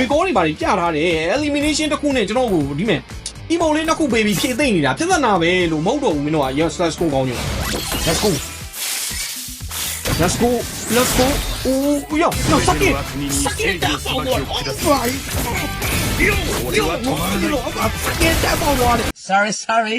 recall တွေပါတွေပြထားတယ် elimination တစ်ခုနဲ့ကျွန်တော်ကိုဒီမဲ့ emo လေးနှစ်ခုပေးပြီးဖြည့်သိမ့်နေတာပြဿနာပဲလို့မဟုတ်တော့ဘူးမင်းတို့က yes let's go ကောင်းညို let's go let's go let's go အိုးယောနော်စက်ကင်စက်ကင်တာပေါ့ဘော right ယောယောယောစက်ကင်တာပေါ့ဘော Sorry, sorry.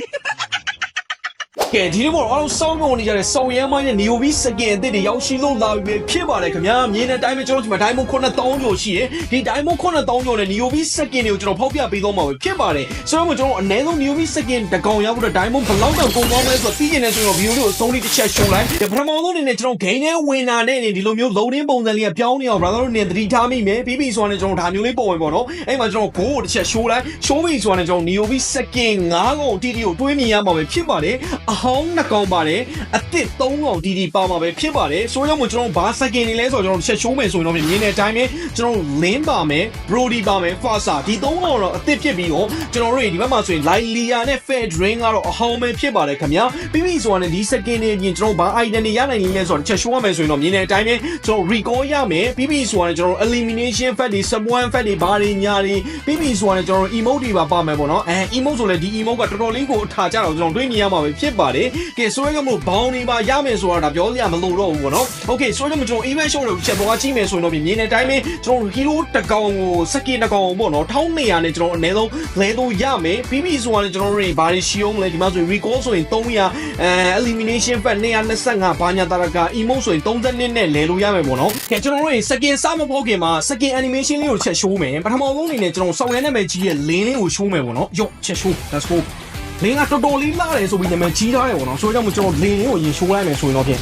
ကဲဒီနေ့ပေါ်အားလုံးစောင်းကုန်နေကြတဲ့စောင်းရမ်းမိုင်းနဲ့ Neo V စကင်အစ်စ်တွေရောက်ရှိလို့လာပြီဖြစ်ပါတယ်ခင်ဗျာမြင်းတဲ့အတိုင်းပဲကျွန်တော်ဒီမှာ Diamond 9000ကျော်ရှိတယ်ဒီ Diamond 9000ကျော်နဲ့ Neo V စကင်တွေကိုကျွန်တော်ဖောက်ပြပေးသွားမှာပဲဖြစ်ပါတယ်ဆိုတော့ကျွန်တော်အနည်းဆုံး Neo V စကင်တကောင်ရဖို့တော့ Diamond ဘယ်လောက်တောင်ကုန်သွားမလဲဆိုတော့သိကျင်နေဆိုတော့ video လေးကိုအဆုံးလေးတစ်ချက်ရှုံလိုက်ပထမဆုံးအနေနဲ့ကျွန်တော် game နဲ့ဝင်တာနဲ့ဒီလိုမျိုး loading ပုံစံလေးကပြောင်းနေအောင် brother တို့နေသတိထားမိမယ်ပြီးပြီဆိုတော့ကျွန်တော်ဒါမျိုးလေးပုံဝင်ပေါ့နော်အဲ့မှာကျွန်တော် goal ကိုတစ်ချက် show လိုက် show ပြီဆိုတော့ကျွန်တော် Neo V စကင်9ကောင်တီတီကိုတွေးမြင်ရမှာပဲဖြစ်ပါတယ်အဟောင်း2ကောင်ပါတယ်အသစ်3ကောင်တီတီပါမှာပဲဖြစ်ပါတယ်ဆိုတော့ကျွန်တော်ဘာစကင်နေလဲဆိုတော့ကျွန်တော်တစ်ချက် show မယ်ဆိုရင်တော့မြင်တဲ့အတိုင်းပဲကျွန်တော် link ပါမယ် brody ပါမယ် fasa ဒီ3ကောင်တော့အသစ်ဖြစ်ပြီးတော့ကျွန်တော်တို့ဒီဘက်မှာဆိုရင် lilia နဲ့ fair drink ကတော့အဟောင်းပဲဖြစ်ပါတယ်ခင်ဗျာပြီးပြီဆိုတော့ဒီစကင်တွေပြင်ကျွန်တော်ဘာ item တွေရနိုင်လဲဆိုတော့တစ်ချက် show ရမယ်ဆိုရင်တော့မြင်တဲ့အတိုင်းပဲကျွန်တော် recall ရမယ်ပြီးပြီဆိုတော့ကျွန်တော် elimination fact တွေ sub 1 fact တွေဘာတွေညာတွေပြီးပြီဆိုတော့ကျွန်တော် emote တွေပါပါမယ်ပေါ့နော်အဲ emote ဆိုလဲဒီ emote ကတော်တော်လေးကိုအထာကြတော့ကျွန်တော်တွေးမြင်ရမှာပဲဖြစ်ပါတယ်ကဲဆိုရဲကမို့ဘောင်းတွေပါရမယ်ဆိုတော့ဒါပြောစရာမလိုတော့ဘူးပေါ့နော် okay ဆိုတော့ကျွန်တော် event show တွေကိုချက်သွားကြည့်မယ်ဆိုရင်တော့မြင်တဲ့အတိုင်းပဲကျွန်တော် hero တကောင်ကိုစကင်တကောင်ပေါ့နော်1200နဲ့ကျွန်တော်အနည်းဆုံးလဲလို့ရမယ်ပြီးပြီဆိုတော့ကျွန်တော်တို့ဘာတွေရှိအောင်လဲဒီမှာဆိုရင် recall ဆိုရင်300အဲ elimination fact 225ဘာညာတာရက emote ဆိုရင်32နဲ့လဲလို့ရမယ်ပေါ့နော်ကဲကျွန်တော်တို့စကင်စမဖောက်ခင်မှာစကင် animation လေးကိုချက် show မယ်ပထမဆုံးအနေနဲ့ကျွန်တော်စောက်ရဲနာမည်ကြီးရဲ့ link လေးကို show မယ်ပေါ့နော်ယော့ချက် show let's go လင်းကတော်တော်လေးလာတယ်ဆိုပြီးနာမည်ကြီးထားတယ်ပေါ့နော်ဆိုတော့ကျွန်တော်လင်းကိုရင်ရှိုးလိုက်မယ်ဆိုရင်တော့ဖြင့်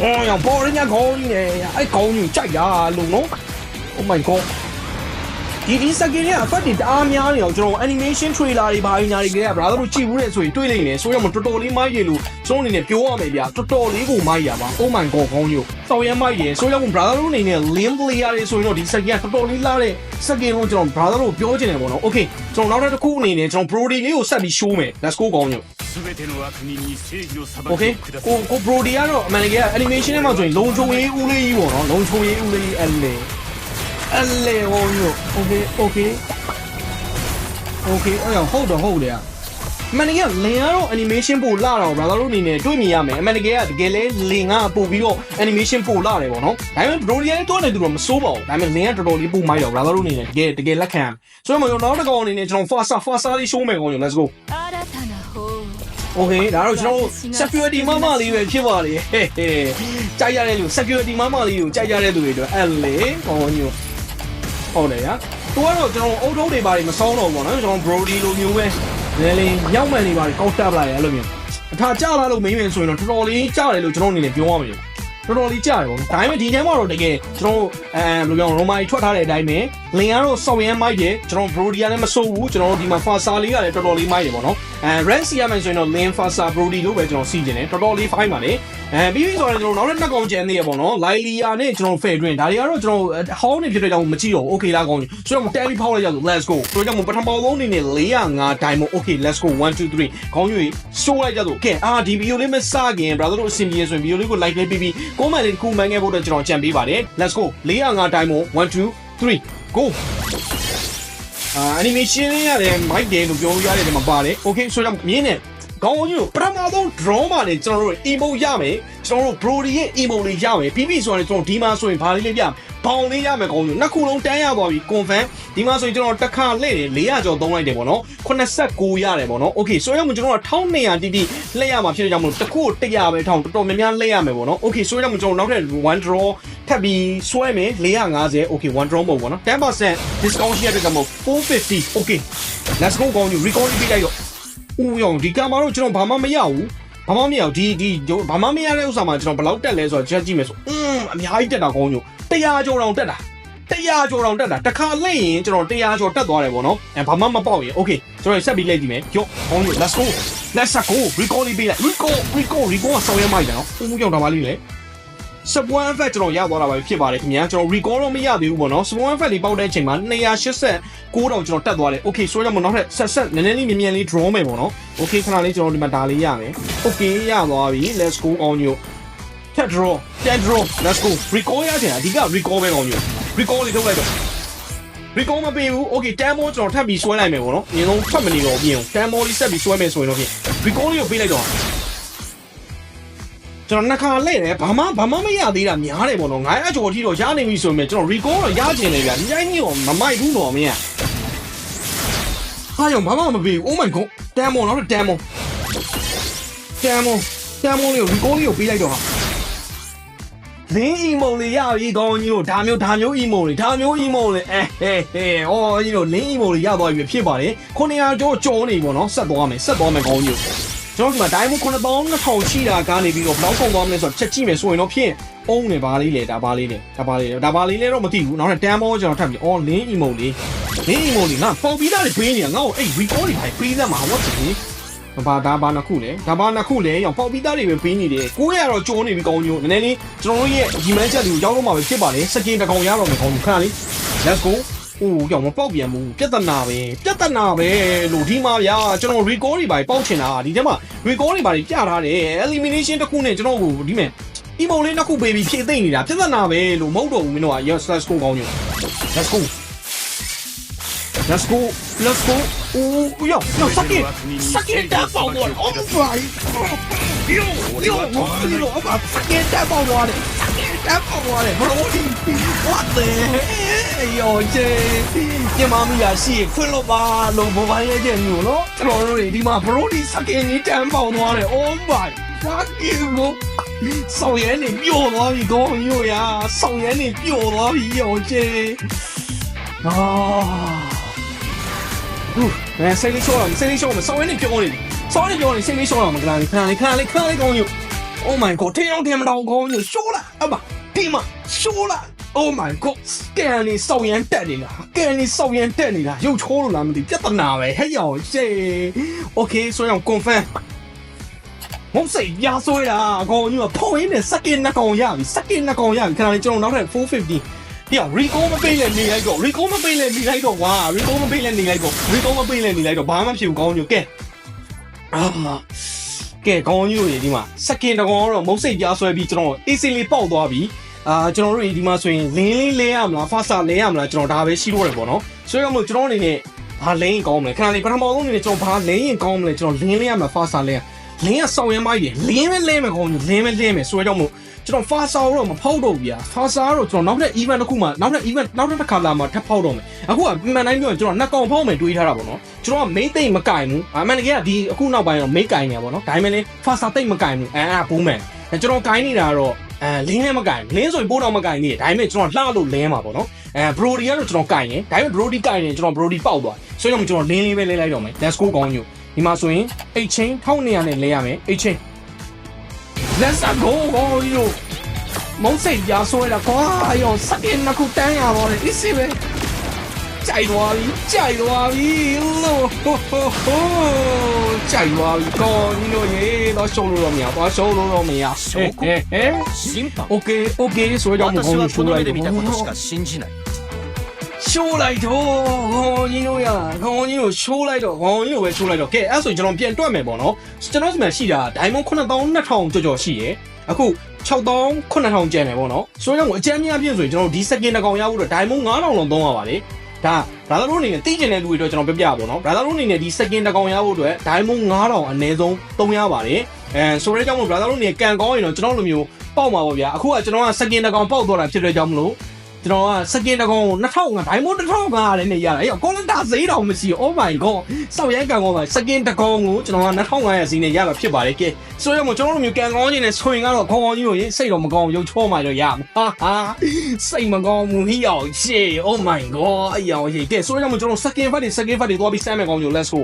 အော်ရောပေါ်ရင်းကခေါင်းကြီးနဲ့အဲ့ခေါင်းကြီးကြိုက်ရလို့နော် Oh my god ဒီဒီစကင်ရဲ့အဖက်တွေတအားများနေအောင်ကျွန်တော် animation trailer တွေဘာညာတွေကလည်းဘာလို့ကြည့်ဘူးလဲဆိုရင်တွေးလိုက်နေဆိုရမတော်တော်လေးမိုက်ရလို့စုံးအနေနဲ့ပြောရမယ်ဗျာတော်တော်လေးကိုမိုက်ရပါ Oh my god ကောင်းကြီးစောင်းရမိုက်ရဆိုရမ brother တို့အနေနဲ့ limb layer တွေဆိုရင်တော့ဒီစကင်ကတော်တော်လေးလာတဲ့စကင်လုံးကျွန်တော် brother တို့ပြောချင်တယ်ပေါ့နော် Okay ကျွန်တော်နောက်တစ်ခုအနေနဲ့ကျွန်တော် pro တွေလေးကိုဆက်ပြီးရှိုးမယ် Let's go ကောင်းကြီး全ての悪人に正義を裁きください。Okay. ကိုကို bro တွေကတော့အမှန်တကယ် animation ထဲမှာဆိုရင်လုံချုံရေးဦးလေးကြီးပေါ့နော်လုံချုံရေးဦးလေးအဲ့လေ အလေဝုံညို့ okay okay okay အဲ့ဟုတ်တော့ဟုတ်တယ်อ่ะအမှန်တကယ်လင်ကတော့ animation ပို့လာတာပေါ့ဗျာတို့အနေနဲ့တွေ့မြင်ရမယ်အမှန်တကယ်ကတကယ်လဲလင်ကပို့ပြီးတော့ animation ပို့လာတယ်ပေါ့နော်ဒါပေမဲ့ Brodia နဲ့တွန်းနေသူတော့မစိုးပါဘူးဒါပေမဲ့လင်ကတော်တော်လေးပို့မိုက်တော့ဗျာတို့အနေနဲ့တကယ်တကယ်လက်ခံဆိုတော့မကျွန်တော်နောက်တစ်ကောင်အနေနဲ့ကျွန်တော် fast fast လေး show မယ်ကောင်ကျွန်တော် let's go โอเคဒါတော့ကျွန်တော် security မမလေးပဲဖြစ်ပါလေဟဲ့ကြိုက်ရတဲ့လူ security မမလေးကိုကြိုက်ရတဲ့သူတွေအတွက်အဲ့လေဟောညို့ ဟုတ်တယ်ညာသူကတော့ကျွန်တော်အုတ်ထုံးတွေပါမစောင်းတော့ဘူးပေါ့နော်ကျွန်တော် brody လိုမျိုးပဲနည်းလေးရောက်မှန်နေပါကောက်တက်ပလိုက်ရအဲ့လိုမျိုးအထာကြလာလို့မင်းမင်းဆိုရင်တော့တော်တော်လေးကြားတယ်လို့ကျွန်တော်အနေနဲ့ပြောရမှာတော်တော်လေးကြားတယ်ပေါ့ဒါပေမဲ့ဒီထဲမှာတော့တကယ်ကျွန်တော်အဲဘယ်လိုပြောရိုမိုင်းထွက်ထားတဲ့အတိုင်းပဲလင်ကတော့စောက်ရမ်းမိုက်တယ်ကျွန်တော် brody ကလည်းမစိုးဘူးကျွန်တော်ဒီမှာ fasa လေးကလည်းတော်တော်လေးမိုက်တယ်ပေါ့နော်အဲ rank စီရမယ်ဆိုရင်တော့ lin fasa brody လို့ပဲကျွန်တော်စီးကျင်တယ်တော်တော်လေး fine ပါလေ အဲပြီးပြီဆိုတော့ကျွန်တော်နောက်တစ်နှစ်ကောင်ကျန်သေးရပေါ့နော် lilia နဲ့ကျွန်တော် fair drink ဒါတွေကတော့ကျွန်တော်ဟောင်းနေဖြစ်တဲ့ကြောင့်မကြည့်တော့ okay လားကောင်းကြီးဆိုတော့ tally power ရရ let's go ဆိုတော့ပထမဆုံးအနေနဲ့405 diamond okay let's go 1 2 3ခေါင်းကြီး show လိုက်ကြတော့ကဲအာဒီ video လေးမစခင် brother တို့အဆင်ပြေဆိုရင် video လေးကို like လေးပြီးပြီး comment လေးတစ်ခုမှန်းခဲ့ဖို့တော့ကျွန်တော်ကြံပေးပါတယ် let's go 405 diamond 1 2 3 go အာ animation လေးရတယ် mic တယ်လို့ပြောလို့ရတယ်ဒီမှာပါတယ် okay ဆိုတော့မြင်းနေ ကောင်းကြီးကိုပထမဆုံး draw မှာနေကျွန်တော်တို့ emote ရမယ်ကျွန်တော်တို့ brody ရဲ့ emote လေးရမယ်ပြီးပြီဆိုရင်ကျွန်တော်ဒီမှာဆိုရင်ဘာလေးလေးပြဘောင်လေးရမယ်ကောင်းကြီးနှစ်ခုလုံးတန်းရသွားပြီ confirm ဒီမှာဆိုရင်ကျွန်တော်တစ်ခါလှည့်တယ်400ကျော်သုံးလိုက်တယ်ပေါ့နော်89ရတယ်ပေါ့နော် okay ဆိုရင်ကျွန်တော်က1200တိတိလှည့်ရမှာဖြစ်တဲ့ကြောင့်မလို့တစ်ခု100ပဲထောင်းတော်တော်များများလှည့်ရမယ်ပေါ့နော် okay ဆိုရင်ကျွန်တော်နောက်ထပ် one draw ထပ်ပြီးဆွဲမယ်450 okay one draw မဟုတ်ပေါ့နော်10% discount ရှိရတဲ့ကြောင့်မို့450 okay let's go ကောင်းကြီး recall ပြီးလိုက်ရော ဦးရောဒီကံမှာတော့ကျွန်တော်ဘာမှမရဘူးဘာမှမရဘူးဒီဒီဘာမှမရတဲ့ဥစ္စာမှာကျွန်တော်ဘယ်လောက်တက်လဲဆိုတော့ချက်ကြည့်မယ်ဆိုอืมအများကြီးတက်တာကောင်းကြီး100ကျော်တောင်တက်တာ100ကျော်တောင်တက်တာတစ်ခါလိမ့်ရင်ကျွန်တော်100ကျော်တက်သွားတယ်ပေါ့နော်အဲဘာမှမပေါက်ရင် okay ကျွန်တော်ဆက်ပြီးလိုက်ကြည့်မယ်ကြော့ကောင်းကြီး let's go let's go recall လေးပေးလိုက် recall recall recall ဆောင်းရမိုက်တယ်နော်ဦးကြောင်တော်ပါလိမ့်လေ sub 1 effect ကျွန်တော်ရသွားတာပဲဖြစ်ပါတယ်ခင်ဗျာကျွန်တော် recall တော့မရသေးဘူးပေါ့နော် sub 1 effect လေးပေါက်တဲ့အချိန်မှာ289တောင်ကျွန်တော်တက်သွားတယ် okay ဆိုတော့မနောက်ထပ်ဆက်ဆက်နည်းနည်းလေးမြင်မြန်လေး draw မယ်ပေါ့နော် okay ခဏလေးကျွန်တော်ဒီမှာဒါလေးရမယ် okay ရသွားပြီ let's go on you ထက် draw 10 draw let's go recall ရချင်တာအဓိက recall ပဲကောင်းယူ recall လေးထုတ်လိုက်တော့ recall မပေးဘူး okay တန်မောကျွန်တော်ထပ်ပြီးဆွဲလိုက်မယ်ပေါ့နော်အရင်ဆုံးဖတ်မနေတော့ပြင်တန်မောလေးဆက်ပြီးဆွဲမယ်ဆိုရင်တော့ပြင် recall လေးကိုပေးလိုက်တော့ ကျွန်တော်နှစ်ခါလဲတယ်ဘာမှဘာမှမရသေးတာများတယ်ပေါ့နော်ငါအကျော်အထိတော့ရနေပြီဆိုရင်ကျွန်တော် recall တော့ရကျင်တယ်ဗျာဒီတိုင်းကြီးတော့မမိုက်ဘူးတော့မင်းဟာရောဘာမှမပေးဘူး oh my god တန်မောနောက်တော့တန်မောတန်မောတန်မောလေးကို recall လေးကိုပေးလိုက်တော့ဟာလင်းအီမုံလေးရပြီကောင်းကြီးတို့ဒါမျိုးဒါမျိုးအီမုံလေးဒါမျိုးအီမုံလေးအဲဟဲဟဲအော်ကြီးတို့လင်းအီမုံလေးရသွားပြီဖြစ်ပါတယ်900ကျော်ကျော်နေပြီပေါ့နော်ဆက်သွားမယ်ဆက်သွားမယ်ကောင်းကြီးတို့ ကျွန်တော်ဒီမှာဒိုင်းမို့9000ရှိတာကားနေပြီးတော့ဘယ်လောက်ကုန်သွားမလဲဆိုတော့ချက်ကြည့်မယ်ဆိုရင်တော့ဖြင့်အုံးနေပါလေးလေဒါပါလေးလေဒါပါလေးလေဒါပါလေးလေတော့မသိဘူးနောက်ထပ်တန်မောကျွန်တော်ထပ်ပြီးအော်လင်းအီမုံလေးလင်းအီမုံလေးငါပေါ်ပြီးသားတွေပေးနေတာငါ့ကိုအဲ့ recall တွေပေးသားမှာဟုတ်တယ်ဘာဒါဘာနှစ်ခုလဲဒါဘာနှစ်ခုလဲရောပေါက်ပြီးသားတွေပဲပေးနေတယ်ကိုရတော့ကျိုးနေပြီကောင်းကျိုးနည်းနည်းလေးကျွန်တော်တို့ရဲ့ဒီမန်းချက်တွေကိုရောက်တော့မှပဲဖြစ်ပါလေစကင်တစ်ကောင်ရတော့မယ်ကောင်းကျိုးခဏလေး let's go အိုးကြောင်မပေါက်ပြန်ဘူးပြဿနာပဲပြဿနာပဲလို့ဒီမှာဗျာကျွန်တော် record တွေပါပေါက်ချင်တာဒီထဲမှာ record တွေပါပြထားတယ် elimination တစ်ခုနဲ့ကျွန်တော်ကိုဒီမဲ့ emo လေးနှစ်ခုပေးပြီးဖြည့်သိမ့်နေတာပြဿနာပဲလို့မဟုတ်တော့ဘူးမင်းတို့က yes let's go ကောင်းကျိုး let's go let's go let's go အိုးယောယောစကင်စကင်တာပေါက်တော့ oh my yo yo ဒီလိုအမစကင်တာပေါက်တော့တယ်စကင်တာပေါက်တော့တယ် bro what the yo ဂျေဒီမမီယာရှိခွင့်လို့ပါလို့ဘဝရဲ့ကျန်မျိုးနော်ကျွန်တော်တို့တွေဒီမှာ bro ဒီစကင်ကြီးတန်းပေါက်သွားတယ် oh my fucking bro ဆောင်းရဲနေပြို့သွားပြီကောင်းရို့ရာဆောင်းရဲနေပြို့သွားပြီရောဂျေအာဟုတ်အဲစိတ်လေးချောတော့စိတ်လေးချောမစောင်းရနေပြောနေ စောင်းနေပြောနေစိတ်လေးချောတော့မကလားခဏလေးခဏလေးခဏလေးကောင်းယူ Oh my god 天အောင်天မတော်ကောင်းယူရှိုးလာအမဒီမှာရှိုးလာ Oh my god ကန်နေစောင်းရန်တက်နေလားကန်နေစောင်းရန်တက်နေလားရုပ်ချိုးလို့လားမသိပြဿနာပဲဟဲ့ရောရှေး Okay ဆိုရင် confirm မဟုတ်စိတ်ပြားဆွဲတာအကောင်ကြီးကဖုံးရင်းနဲ့စကင်နှစ်ကောင်ရပြီစကင်နှစ်ကောင်ရပြီခဏလေးကျွန်တော်နောက်ထပ်450ပြ recall မပေးလဲနေလိုက်တော့ recall မပေးလဲနေလိုက်တော့ကွာ recall မပေးလဲနေလိုက်တော့ recall မပေးလဲနေလိုက်တော့ဘာမှဖြစ်ဘူးကောင်းညို့ကဲ အာကဲကောင်းညို့ရေဒီမှာစကင်တကောင်တော့မုတ်စိတ်ပြားဆွဲပြီးကျွန်တော်အေးစင်လေးပေါက်သွားပြီအာကျွန်တော်တို့ဒီမှာဆိုရင်လင်းလေးလဲရမလားဖာစာလဲရမလားကျွန်တော်ဒါပဲရှိတော့တယ်ပေါ့နော်ဆိုတော့မို့ကျွန်တော်အနေနဲ့ဘာလင်းရင်ကောင်းမလဲခဏလေးပထမဆုံးအနေနဲ့ကျွန်တော်ဘာလင်းရင်ကောင်းမလဲကျွန်တော်လင်းလေးရမလားဖာစာလဲရလ င်းကစောင်းရမ်းမိုက်တယ်လင်းပဲလဲမယ်ကောင်းညို့လင်းပဲလဲမယ်ဆိုတော့မို့ကျွန်တော်ဖာစာတော့မဖောက်တော့ဘူးဗျာဖာစာတော့ကျွန်တော်နောက်ထပ် event တစ်ခုမှနောက်ထပ် event နောက်ထပ်တစ်ခါလာမှထပ်ဖောက်တော့မယ်အခုကမှန်တိုင်းပြောရင်ကျွန်တော်နှစ်ကောင်ဖောက်မယ်တွေးထားတာပေါ့နော်ကျွန်တော်က main သိမ့်မကင်ဘူးအမှန်တကယ်ကဒီအခုနောက်ပိုင်းတော့ main ကင်နေပါပေါ့နော်ဒါပေမဲ့လေဖာစာသိမ့်မကင်ဘူးအဲအဲဘူးမယ်ကျွန်တော်ကင်နေတာတော့အဲလင်းလည်းမကင်လင်းဆိုရင်ပိုးတော့မကင်နေတယ်ဒါပေမဲ့ကျွန်တော်လှလို့လင်းမှာပေါ့နော်အဲ brody ကတော့ကျွန်တော်ကင်ရင်ဒါပေမဲ့ brody ကင်ရင်ကျွန်တော် brody ပေါက်သွားဆိုတော့ကျွန်တော်လင်းလေးပဲလဲလိုက်တော့မယ် let's go ကောင်းညို့ ဒီမှာဆိုရင်အိတ်ချင်း1200နဲ့လဲရမယ်အိတ်ချင်း Let's go go yo မုံစိတ်ပြားဆွဲတာကွာယောစကင်းနှစ်ခုတန်းရပါလေ easy ပဲကြိုက်သွားပြီကြိုက်သွားပြီလို့ဟိုဟိုဟိုကြိုက်သွားပြီကောညီတို့ရေတော့ရှုံးလို့တော့မရတော့ရှုံးလို့တော့မရဟဲ့ဟဲ့ Okay okay ဆိုတော့ဘုံကိုရှုံးလိုက်တယ် ရှိုးလိုက်တော့ခေါင်းကြီးတို့ရခေါင်းကြီးတို့ရှိုးလိုက်တော့ခေါင်းကြီးတို့ပဲရှိုးလိုက်တော့ကဲအဲ့ဆိုကျွန်တော်ပြန်တွက်မယ်ပေါ့နော်ကျွန်တော်ဒီမှာရှိတာဒိုင်မွန်9200ကျော်ကျော်ရှိရယ်အခု6900ကျန်တယ်ပေါ့နော်ဆိုတော့အကြမ်းများပြည့်ဆိုရင်ကျွန်တော်ဒီစကင်တစ်ကောင်ရဖို့တော့ဒိုင်မွန်9000လုံးသုံးရပါလေဒါဘာသာလို့အနေနဲ့သိကျင်တဲ့လူတွေတော့ကျွန်တော်ပြပြပါပေါ့နော်ဘာသာလို့အနေနဲ့ဒီစကင်တစ်ကောင်ရဖို့အတွက်ဒိုင်မွန်9000အနည်းဆုံးသုံးရပါတယ်အဲဆိုတဲ့ကြောင့်မို့ဘာသာလို့အနေနဲ့ကန်ကောင်းရင်တော့ကျွန်တော်လိုမျိုးပေါက်မှာပေါ့ဗျာအခုကကျွန်တော်ကစကင်တစ်ကောင်ပေါက်တော့တာဖြစ်တဲ့ကြောင့်မလို့ ကျွန်တော်ကစကင်တကောင်2000ကဒိုင်မွန်1500နဲ့နေရတာအဲ့ကောလန်တာဈေးတော်မရှိဘူး Oh my god စောက်ရိုင်းကန်ကောင်းပါစကင်တကောင်ကိုကျွန်တော်က2500ဈေးနဲ့ရတာဖြစ်ပါတယ်ကဲဆိုရမို့ကျွန်တော်တို့မျိုးကန်ကောင်းခြင်းနဲ့ဆွင်ကတော့ခေါင်းကောင်းကြီးကိုစိတ်တော့မကောင်းရုပ်ချောမှတော့ရမှာဟာဟာစိတ်မကောင်းဘူးဟိယောရှေ Oh my god အယောရှေကဲဆိုရမို့ကျွန်တော်စကင်ဖတ်တွေစကင်ဖတ်တွေသွားပြီးစမ်းမယ်ကောင်းကြ Let's go